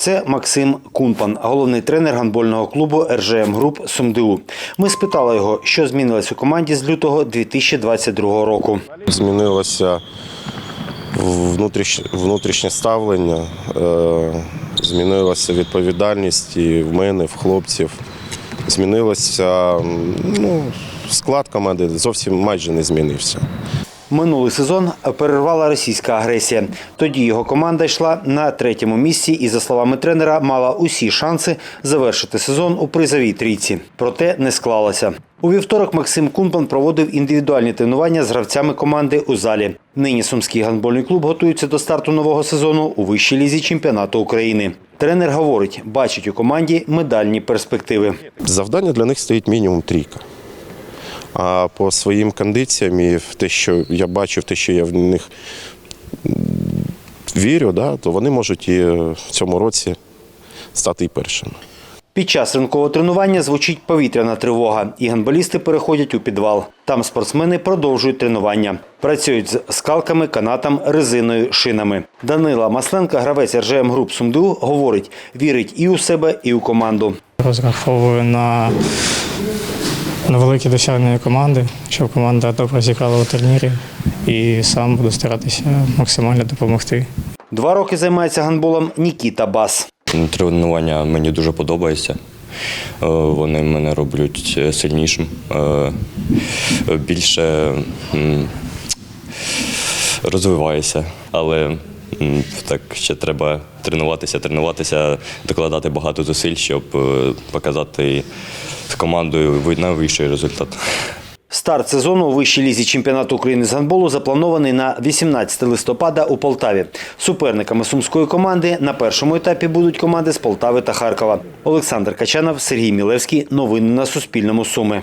Це Максим Кунпан, головний тренер гандбольного клубу РЖМ Груп СумДУ. Ми спитали його, що змінилось у команді з лютого 2022 року. Змінилося внутрішнє, ставлення, е, змінилася відповідальність і в мене, в хлопців. Змінилося ну, склад команди зовсім майже не змінився. Минулий сезон перервала російська агресія. Тоді його команда йшла на третьому місці і, за словами тренера, мала усі шанси завершити сезон у призовій трійці. Проте не склалося. У вівторок Максим Кунпан проводив індивідуальні тренування з гравцями команди у залі. Нині сумський гандбольний клуб готується до старту нового сезону у вищій лізі чемпіонату України. Тренер говорить, бачить у команді медальні перспективи. Завдання для них стоїть мінімум трійка. А по своїм кондиціям і в те, що я бачу, в те, що я в них вірю, да, то вони можуть і в цьому році стати і першими. Під час ринкового тренування звучить повітряна тривога, і гандболісти переходять у підвал. Там спортсмени продовжують тренування. Працюють з скалками, канатом, резиною, шинами. Данила Масленка, гравець РЖМ Груп СумДУ, говорить, вірить і у себе, і у команду. Розраховую на, на великі досягнення команди, щоб команда добре зіграла у турнірі і сам буду старатися максимально допомогти. Два роки займається гандболом Нікіта Бас. Тренування мені дуже подобається. Е, Вони мене роблять сильнішим, е, більше розвиваюся, але так ще треба тренуватися, тренуватися, докладати багато зусиль, щоб е, показати командою вищий результат. Старт сезону у вищій лізі чемпіонату України з гандболу запланований на 18 листопада у Полтаві. Суперниками сумської команди на першому етапі будуть команди з Полтави та Харкова. Олександр Качанов, Сергій Мілевський. Новини на Суспільному. Суми.